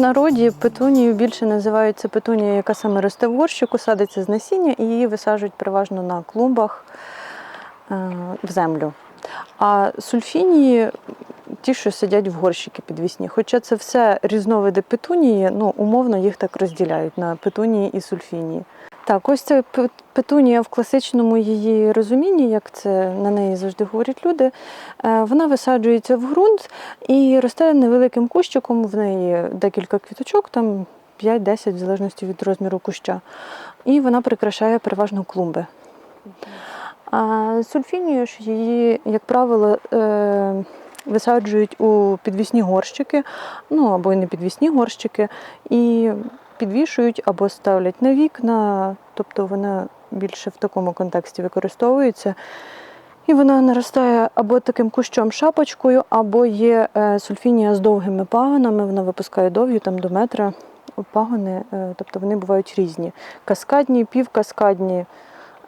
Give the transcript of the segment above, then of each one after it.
народі петунію більше називаються петунія, яка саме росте в горщику, садиться з насіння і її висаджують переважно на клумбах е, в землю. А сульфінії ті, що сидять в горщики підвісні. Хоча це все різновиди петунії, ну умовно їх так розділяють на петунії і сульфінії. Так, ось це петунія в класичному її розумінні, як це на неї завжди говорять люди. Е, Вона висаджується в ґрунт і росте невеликим кущиком. В неї декілька квіточок, там 5-10, в залежності від розміру куща. І вона прикрашає переважно клумби. А сульфінію ж її, як правило, е, висаджують у підвісні горщики, ну або й не підвісні горщики, і підвішують або ставлять на вікна, тобто вона більше в такому контексті використовується. І вона наростає або таким кущом шапочкою, або є е, сульфінія з довгими пагонами, вона випускає довгі там до метра пагони, е, тобто вони бувають різні. Каскадні, півкаскадні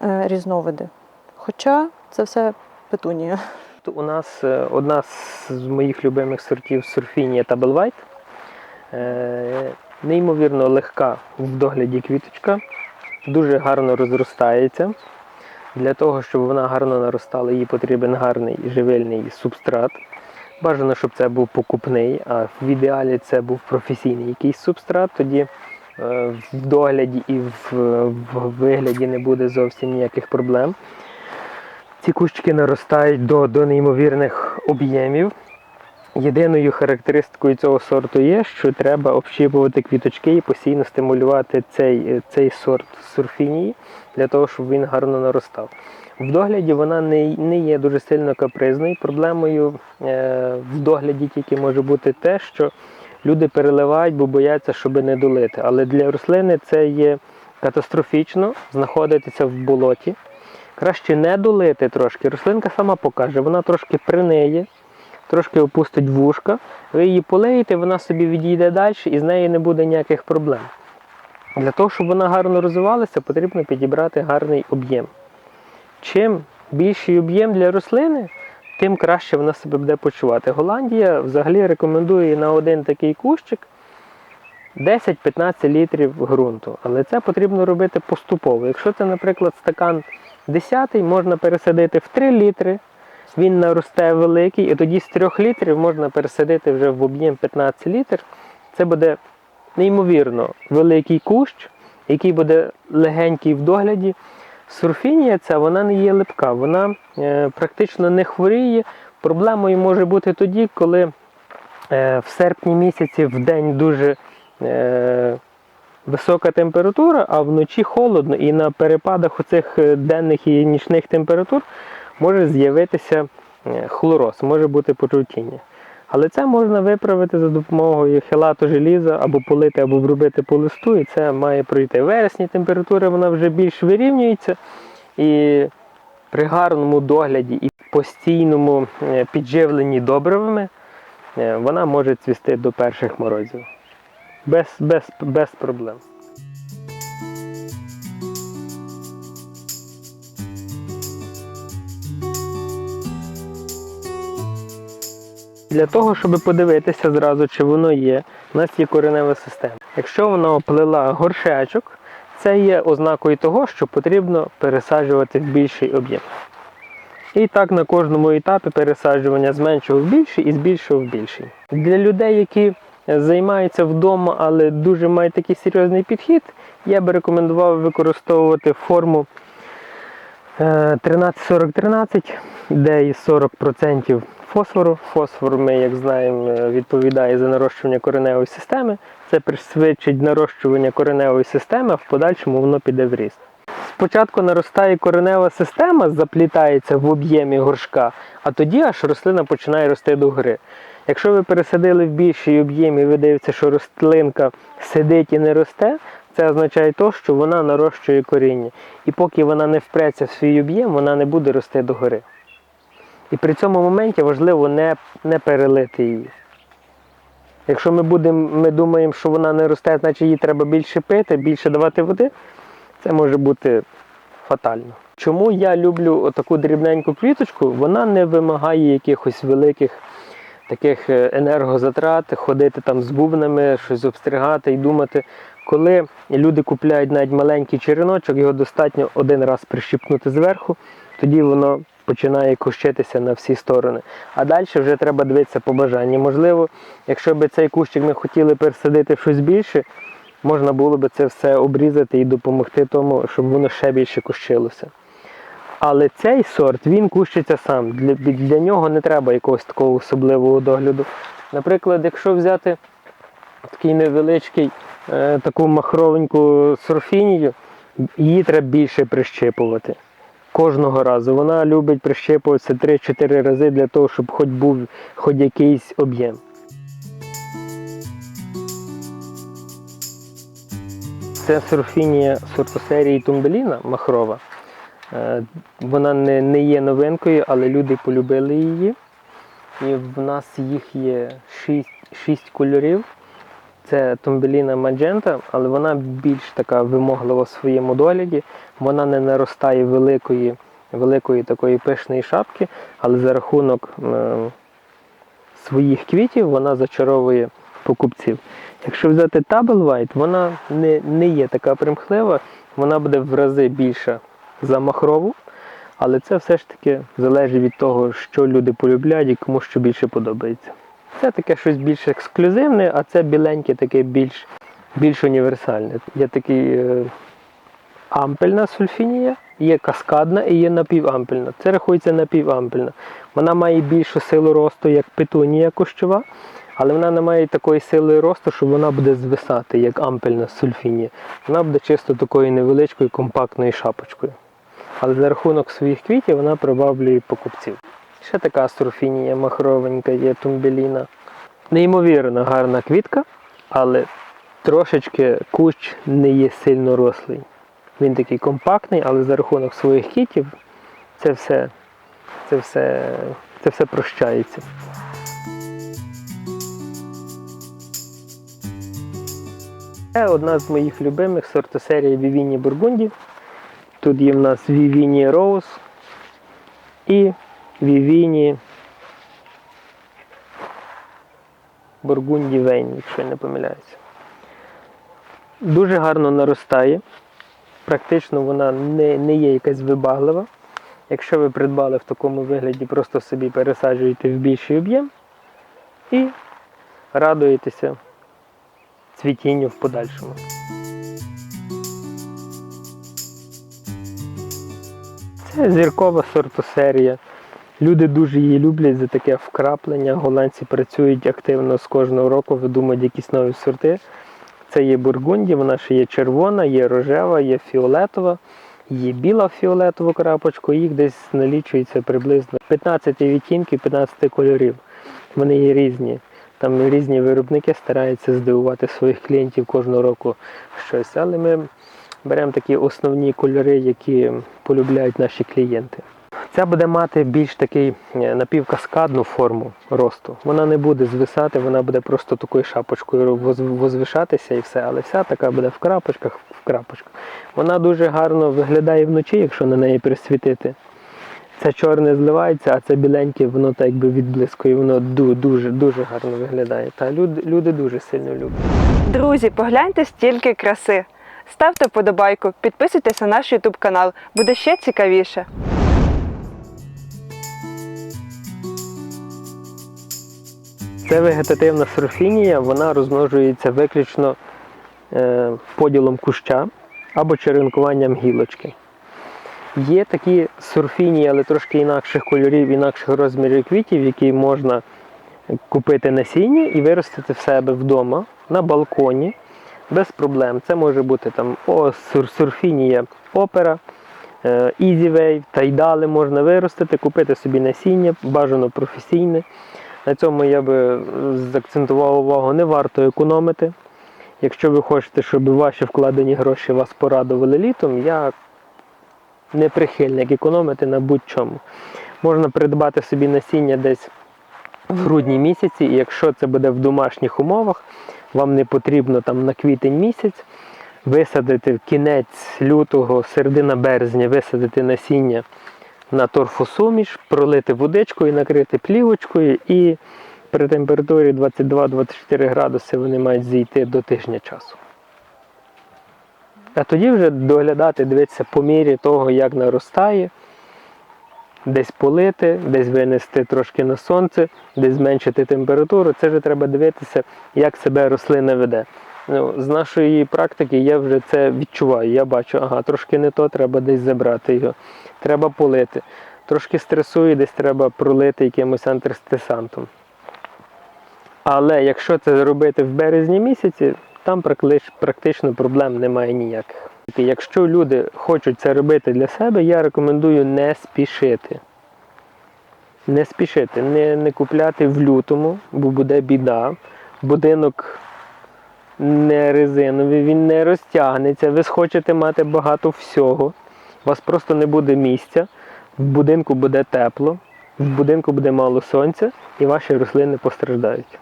е, різновиди. Хоча це все петунія. У нас одна з моїх любимих сортів сурфінія та Белвайт. Неймовірно легка в догляді квіточка, дуже гарно розростається. Для того, щоб вона гарно наростала, їй потрібен гарний живильний субстрат. Бажано, щоб це був покупний, а в ідеалі це був професійний якийсь субстрат. Тоді е, в догляді і в вигляді не буде зовсім ніяких проблем. Ці кущики наростають до, до неймовірних об'ємів. Єдиною характеристикою цього сорту є, що треба общіпувати квіточки і постійно стимулювати цей, цей сорт сурфінії для того, щоб він гарно наростав. В догляді вона не, не є дуже сильно капризною. Проблемою е, в догляді тільки може бути те, що люди переливають, бо бояться, щоб не долити. Але для рослини це є катастрофічно знаходитися в болоті. Краще не долити трошки. Рослинка сама покаже, вона трошки приниє, трошки опустить вушка. Ви її полеєте, вона собі відійде далі і з нею не буде ніяких проблем. Для того, щоб вона гарно розвивалася, потрібно підібрати гарний об'єм. Чим більший об'єм для рослини, тим краще вона себе буде почувати. Голландія взагалі рекомендує на один такий кущик 10-15 літрів ґрунту. Але це потрібно робити поступово. Якщо це, наприклад, стакан 10 можна пересадити в 3 літри, він наросте великий, і тоді з 3 літрів можна пересадити вже в об'єм 15 літр. Це буде неймовірно великий кущ, який буде легенький в догляді. Сурфінія ця вона не є липка, вона е, практично не хворіє. Проблемою може бути тоді, коли е, в серпні місяці в день дуже е, висока температура, а вночі холодно, і на перепадах оцих е, денних і нічних температур може з'явитися е, хлороз, може бути почуттіння. Але це можна виправити за допомогою хелату желіза або полити, або вробити по листу, і це має пройти. Вересні температура вона вже більш вирівнюється, і при гарному догляді і постійному е, підживленні добривами е, вона може цвісти до перших морозів. Без, без, без проблем. Для того, щоб подивитися зразу, чи воно є, у нас є коренева система. Якщо вона оплила горшечок, це є ознакою того, що потрібно пересаджувати в більший об'єм. І так на кожному етапі пересаджування з меншого в більший і з більшого в більший. Для людей, які займаються вдома, але дуже мають такий серйозний підхід, я би рекомендував використовувати форму 13-40-13, де є 40% фосфору. Фосфор, ми, як знаємо, е, відповідає за нарощування кореневої системи. Це пришвидшить нарощування кореневої системи, а в подальшому воно піде в ріст. Спочатку наростає коренева система, заплітається в об'ємі горшка, а тоді аж рослина починає рости до гори. Якщо ви пересадили в більший об'єм і ви дивитеся, що рослинка сидить і не росте, це означає то, що вона нарощує коріння. І поки вона не впреться в свій об'єм, вона не буде рости до гори. І при цьому моменті важливо не, не перелити її. Якщо ми, будемо, ми думаємо, що вона не росте, значить їй треба більше пити, більше давати води, це може бути фатально. Чому я люблю таку дрібненьку квіточку? Вона не вимагає якихось великих таких е, енергозатрат, ходити там з бубнами, щось обстригати і думати. Коли люди купляють навіть маленький череночок, його достатньо один раз прищіпнути зверху, тоді воно починає кущитися на всі сторони. А далі вже треба дивитися по бажанню. Можливо, якщо б цей кущик ми хотіли пересадити в щось більше, можна було б це все обрізати і допомогти тому, щоб воно ще більше кущилося. Але цей сорт він кущиться сам. Для, для нього не треба якогось такого особливого догляду. Наприклад, якщо взяти такий невеличкий, таку махровеньку сорфінію, її треба більше прищипувати. Кожного разу. Вона любить прищипуватися 3-4 рази для того, щоб хоч був хоч якийсь об'єм. Це сорфінія сортосерії Тумбеліна махрова. Е, Вона не, не є новинкою, але люди полюбили її. І в нас їх є 6, 6 кольорів. Це Томбеліна Маджента, але вона більш така вимоглива в своєму догляді. Вона не наростає великої, великої такої пишної шапки, але за рахунок е, своїх квітів вона зачаровує покупців. Якщо взяти Табл White, вона не, не є така примхлива, вона буде в рази більша за махрову, але це все ж таки залежить від того, що люди полюбляють і кому що більше подобається. Це таке щось більш ексклюзивне, а це біленьке таке більш, більш універсальне. Є такий е, ампельна сульфінія, є каскадна і є напівампельна. Це рахується напівампельна. Вона має більшу силу росту, як петунія кущова, але вона не має такої сили росту, що вона буде звисати, як ампельна сульфінія. Вона буде чисто такою невеличкою компактною шапочкою. Але за рахунок своїх квітів вона приваблює покупців. Ще така сурфінія махровенька є тумбеліна. Неймовірно гарна квітка, але трошечки кущ не є сильно рослий. Він такий компактний, але за рахунок своїх квітів це все, це все, це все прощається. Це одна з моїх любимих сортосерії Вівіні Бургунді. Тут є в нас Вівіні Роуз і Вівіні Бургунді Вейн, якщо я не помиляюся. Дуже гарно наростає. Практично вона не, не є якась вибаглива. Якщо ви придбали в такому вигляді, просто собі пересаджуєте в більший об'єм і радуєтеся цвітінню в подальшому. Це зіркова сортосерія. Люди дуже її люблять за таке вкраплення. Голландці працюють активно з кожного року, видумують якісь нові сорти. Це є бургунді, вона ще є червона, є рожева, є фіолетова, є біла фіолетова крапочка, їх десь налічується приблизно 15 відтінків, 15 кольорів. Вони є різні. Там різні виробники стараються здивувати своїх клієнтів кожного року щось. Але ми беремо такі основні кольори, які полюбляють наші клієнти. Ця буде мати більш такий е, напівкаскадну форму росту. Вона не буде звисати, вона буде просто такою шапочкою возвишатися і все. Але вся така буде в крапочках, в крапочках. Вона дуже гарно виглядає вночі, якщо на неї присвітити. Це чорне зливається, а це біленьке, воно так якби відблискує, воно дуже дуже гарно виглядає. Та люди, люди дуже сильно люблять. Друзі, погляньте стільки краси. Ставте вподобайку, підписуйтесь на наш YouTube канал, буде ще цікавіше. Це вегетативна сорфінія, вона розмножується виключно е, поділом куща або черенкуванням гілочки. Є такі сорфінії, але трошки інакших кольорів, інакших розмірів квітів, які можна купити насіння і виростити в себе вдома на балконі без проблем. Це може бути там о, сурфінія опера, Wave, тайдали можна виростити, купити собі насіння, бажано професійне. На цьому я би заакцентував увагу, не варто економити. Якщо ви хочете, щоб ваші вкладені гроші вас порадували літом, я не прихильник економити на будь-чому. Можна придбати собі насіння десь в грудні місяці, і якщо це буде в домашніх умовах, вам не потрібно там на квітень місяць висадити в кінець лютого, середина березня, висадити насіння на торфосуміш, пролити водичкою, накрити плівочкою і при температурі 22-24 градуси вони мають зійти до тижня часу. А тоді вже доглядати, дивитися по мірі того, як наростає, десь полити, десь винести трошки на сонце, десь зменшити температуру. Це вже треба дивитися, як себе рослина веде. Ну, з нашої практики я вже це відчуваю. Я бачу, ага, трошки не то, треба десь забрати його, треба полити. Трошки стресує, десь треба пролити якимось антистресантом. Але якщо це робити в березні місяці, там практично проблем немає ніяких. Якщо люди хочуть це робити для себе, я рекомендую не спішити. Не спішити, не, не купляти в лютому, бо буде біда. Будинок не резиновий, він не розтягнеться. Ви схочете мати багато всього. У вас просто не буде місця, в будинку буде тепло, в будинку буде мало сонця і ваші рослини постраждають.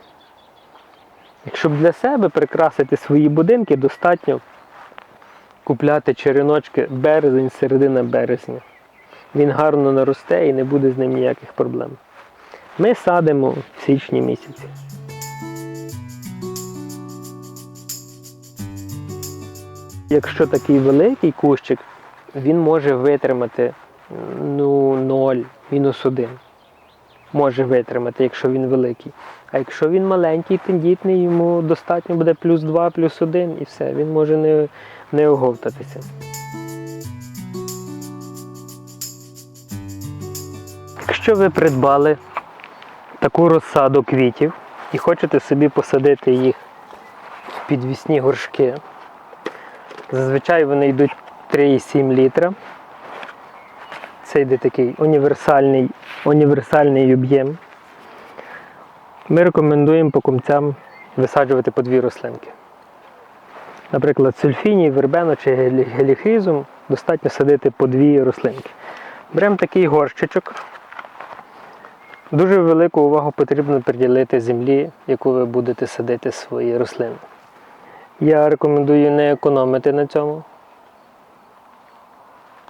Якщо б для себе прикрасити свої будинки, достатньо купляти череночки березень, середина березня. Він гарно наросте і не буде з ним ніяких проблем. Ми садимо в січні місяці. Якщо такий великий кущик, він може витримати ну, 0, мінус 1. Може витримати, якщо він великий. А якщо він маленький, тендітний, йому достатньо буде плюс 2, плюс 1 і все, він може не, не оговтатися. Якщо ви придбали таку розсаду квітів і хочете собі посадити їх в підвісні горшки, зазвичай вони йдуть 3,7 літра. Це йде такий універсальний, універсальний об'єм. Ми рекомендуємо покупцям висаджувати по дві рослинки. Наприклад, сульфіній, вербену чи гелі- достатньо садити по дві рослинки. Беремо такий горщичок. Дуже велику увагу потрібно приділити землі, яку ви будете садити свої рослини. Я рекомендую не економити на цьому.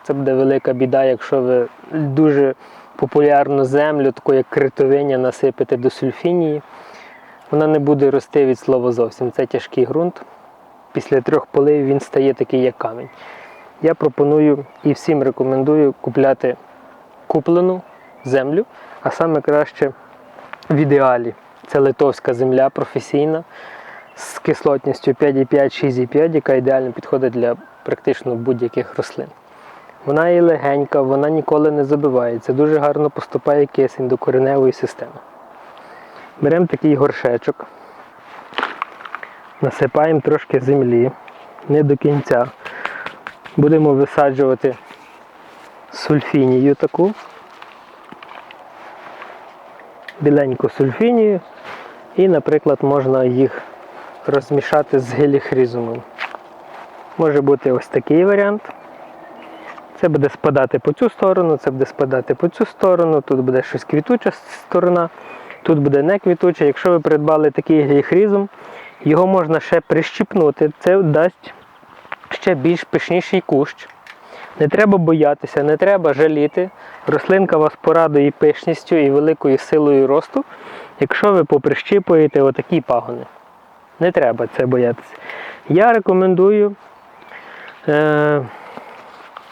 Це буде велика біда, якщо ви дуже популярну землю, таку як критовиня, насипете до сульфінії. Вона не буде рости від слова зовсім. Це тяжкий ґрунт. Після трьох полив він стає такий, як камінь. Я пропоную і всім рекомендую купляти куплену землю, а саме краще в ідеалі. Це литовська земля професійна з кислотністю 5,5-6,5, яка ідеально підходить для практично будь-яких рослин. Вона є легенька, вона ніколи не забивається, дуже гарно поступає кисень до кореневої системи. Беремо такий горшечок, насипаємо трошки землі, не до кінця. Будемо висаджувати сульфінію таку, біленьку сульфінію, і, наприклад, можна їх розмішати з геліхризумом. Може бути ось такий варіант. Це буде спадати по цю сторону, це буде спадати по цю сторону, тут буде щось квітуча сторона, тут буде не квітуча. Якщо ви придбали такий геліхризм, його можна ще прищіпнути. Це дасть ще більш пишніший кущ. Не треба боятися, не треба жаліти. Рослинка вас порадує пишністю і великою силою росту, якщо ви поприщіпуєте отакі пагони. Не треба це боятися. Я рекомендую е,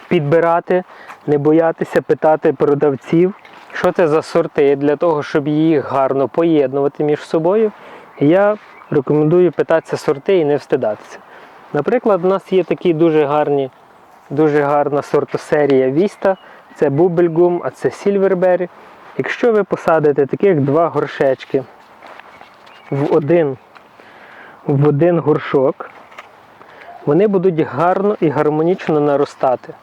підбирати, не боятися питати продавців, що це за сорти, для того, щоб їх гарно поєднувати між собою. Я рекомендую питатися сорти і не встидатися. Наприклад, у нас є такі дуже гарні, дуже гарна сортосерія Віста, це Бубельгум, а це Сільвербері. Якщо ви посадите таких два горшечки в один, в один горшок, вони будуть гарно і гармонічно наростати.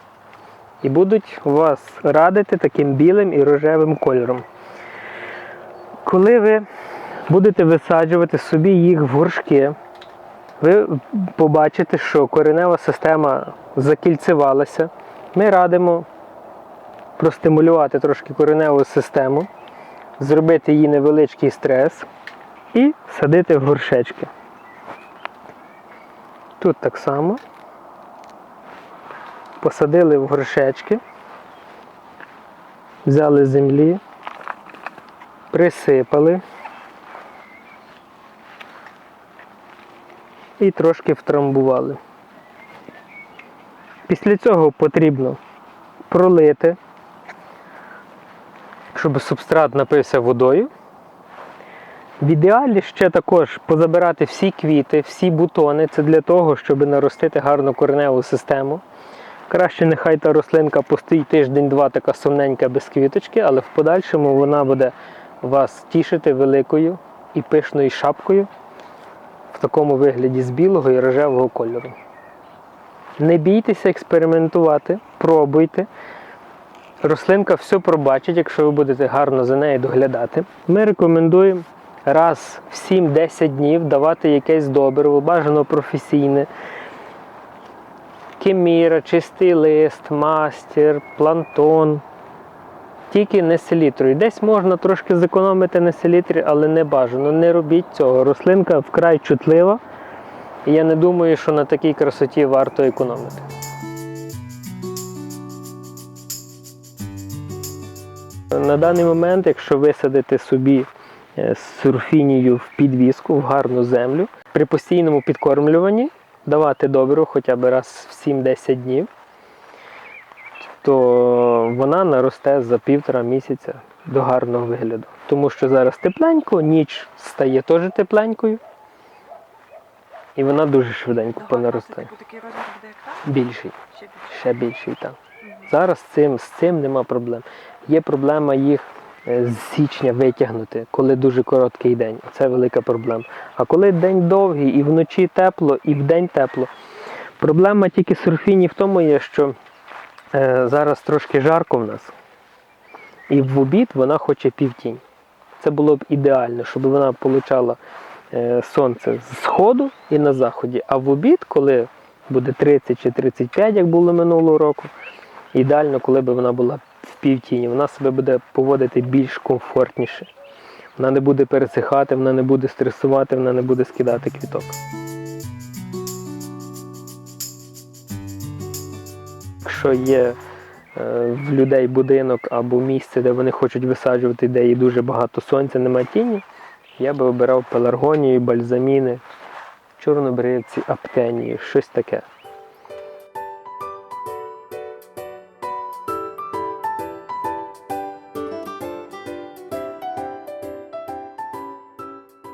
І будуть вас радити таким білим і рожевим кольором. Коли ви будете висаджувати собі їх в горшки, ви побачите, що коренева система закільцевалася. Ми радимо простимулювати трошки кореневу систему, зробити їй невеличкий стрес і садити в горшечки. Тут так само. Посадили в горшечки, взяли землі, присипали і трошки втрамбували. Після цього потрібно пролити, щоб субстрат напився водою. В ідеалі ще також позабирати всі квіти, всі бутони. Це для того, щоб наростити гарну кореневу систему. Краще нехай та рослинка постоїть тиждень-два така сумненька без квіточки, але в подальшому вона буде вас тішити великою і пишною шапкою в такому вигляді з білого і рожевого кольору. Не бійтеся експериментувати, пробуйте. Рослинка все пробачить, якщо ви будете гарно за нею доглядати. Ми рекомендуємо раз в 7-10 днів давати якесь добриво, бажано професійне. Кеміра, чистий лист, мастер, плантон. Тільки не селітрою. Десь можна трошки зекономити на селітрі, але не бажано. Не робіть цього. Рослинка вкрай чутлива. І я не думаю, що на такій красоті варто економити. На даний момент, якщо висадити собі сурфінію в підвіску, в гарну землю, при постійному підкормлюванні давати добру хоча б раз в 7-10 днів, то вона наросте за півтора місяця до гарного вигляду. Тому що зараз тепленько, ніч стає теж тепленькою, і вона дуже швиденько понаростає. Такий розмір буде як так? Більший, Ще більший там. Зараз з цим, з цим нема проблем. Є проблема їх е, з січня витягнути, коли дуже короткий день. Це велика проблема. А коли день довгий, і вночі тепло, і вдень тепло. Проблема тільки сурфіні в тому є, що е, зараз трошки жарко в нас. І в обід вона хоче півтінь. Це було б ідеально, щоб вона отримала е, сонце з сходу і на заході. А в обід, коли буде 30 чи 35, як було минулого року, ідеально, коли б вона була півтіні, вона себе буде поводити більш комфортніше. Вона не буде пересихати, вона не буде стресувати, вона не буде скидати квіток. Якщо є е, в людей будинок або місце, де вони хочуть висаджувати, де є дуже багато сонця, немає тіні, я би обирав пеларгонію, бальзаміни, чорнобривці, аптенії, щось таке.